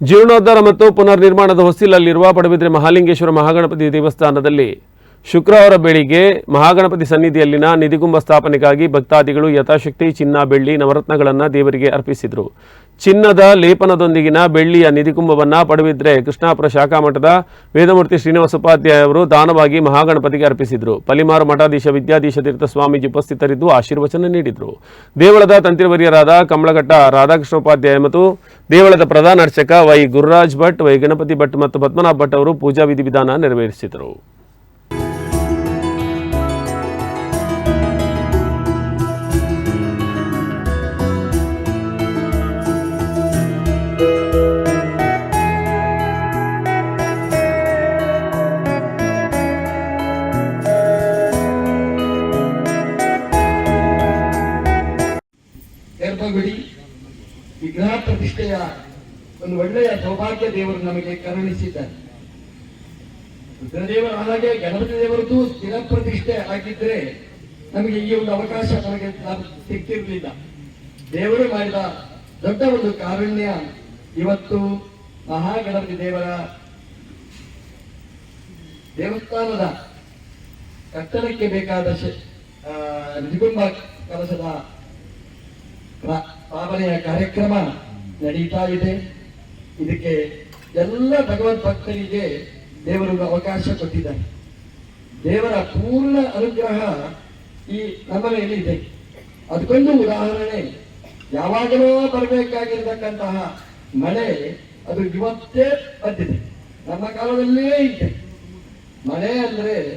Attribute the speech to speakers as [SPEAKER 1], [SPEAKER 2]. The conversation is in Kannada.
[SPEAKER 1] ಜೀರ್ಣೋದ್ಧಾರ ಮತ್ತು ಪುನರ್ ನಿರ್ಮಾಣದ ಹೊಸ್ತಿಲಲ್ಲಿರುವ ಪಡುಬಿದ್ರೆ ಮಹಾಲಿಂಗೇಶ್ವರ ಮಹಾಗಣಪತಿ ದೇವಸ್ಥಾನದಲ್ಲಿ ಶುಕ್ರವಾರ ಬೆಳಿಗ್ಗೆ ಮಹಾಗಣಪತಿ ಸನ್ನಿಧಿಯಲ್ಲಿನ ನಿಧಿಗುಂಬ ಸ್ಥಾಪನೆಗಾಗಿ ಭಕ್ತಾದಿಗಳು ಯಥಾಶಕ್ತಿ, ಚಿನ್ನ, ಬೆಳ್ಳಿ, ನವರತ್ನಗಳನ್ನು ದೇವರಿಗೆ ಅರ್ಪಿಸಿದರು. ಚಿನ್ನದ ಲೇಪನದೊಂದಿಗಿನ ಬೆಳ್ಳಿಯ ನಿಧಿಕುಂಭವನ್ನು ಪಡುಬಿದ್ರೆ ಕೃಷ್ಣಾಪುರ ಶಾಖಾ ಮಠದ ವೇದಮೂರ್ತಿ ಶ್ರೀನಿವಾಸ ಉಪಾಧ್ಯಾಯ ಅವರು ದಾನವಾಗಿ ಮಹಾಗಣಪತಿಗೆ ಅರ್ಪಿಸಿದರು. ಪಲಿಮಾರು ಮಠಾಧೀಶ ವಿದ್ಯಾಧೀಶ ತೀರ್ಥ ಸ್ವಾಮೀಜಿ ಉಪಸ್ಥಿತರಿದ್ದು ಆಶೀರ್ವಚನ ನೀಡಿದರು. ದೇವಳದ ತಂತ್ರಿವರ್ಯರಾದ ಕಮಲಘಟ್ಟ ರಾಧಾಕೃಷ್ಣ ಉಪಾಧ್ಯಾಯ ಮತ್ತು ದೇವಳದ ಪ್ರಧಾನ ಅರ್ಚಕ ವೈ ಗುರುರಾಜ್ ಭಟ್, ವೈ ಗಣಪತಿ ಭಟ್ ಮತ್ತು ಪದ್ಮನಾಭ ಭಟ್ ಅವರು ಪೂಜಾ ವಿಧಿವಿಧಾನ ನೆರವೇರಿಸಿದರು.
[SPEAKER 2] ಗರ್ಭಗುಡಿ ವಿಗ್ರಹ ಪ್ರತಿಷ್ಠೆಯ ಒಂದು ಒಳ್ಳೆಯ ಸೌಭಾಗ್ಯ ದೇವರು ನಮಗೆ ಕರುಣಿಸಿದ್ದಾರೆ. ರುದ್ರದೇವರ ಹಾಗೆ ಗಣಪತಿ ದೇವರದ್ದು ಸ್ಥಿರ ಪ್ರತಿಷ್ಠೆ ಆಗಿದ್ರೆ ನಮಗೆ ಈ ಒಂದು ಅವಕಾಶ ನಮಗೆ ಸಿಗ್ತಿರ್ಲಿಲ್ಲ. ದೇವರು ಮಾಡಿದ ದೊಡ್ಡ ಒಂದು ಕಾರುಣ್ಯ ಇವತ್ತು ಮಹಾಗಣಪತಿ ದೇವರ ದೇವಸ್ಥಾನದ ಕಟ್ಟಡಕ್ಕೆ ಬೇಕಾದ ನಿಗುಂಬ ಕಲಸದ ಸ್ಥಾಪನೆಯ ಕಾರ್ಯಕ್ರಮ ನಡೀತಾ ಇದೆ. ಇದಕ್ಕೆ ಎಲ್ಲ ಭಗವದ್ ಭಕ್ತರಿಗೆ ದೇವರು ಅವಕಾಶ ಕೊಟ್ಟಿದ್ದಾರೆ. ದೇವರ ಪೂರ್ಣ ಅನುಗ್ರಹ ಈ ನಮ್ಮ ಮೇಲೆ ಇದೆ. ಅದಕ್ಕೊಂದು ಉದಾಹರಣೆ, ಯಾವಾಗಲೂ ಬರಬೇಕಾಗಿರ್ತಕ್ಕಂತಹ ಮಳೆ, ಅದು ಇವತ್ತೇ ಬಂದಿದೆ. ನಮ್ಮ ಕಾಲದಲ್ಲೇ ಇದೆ. ಮಳೆ ಅಂದ್ರೆ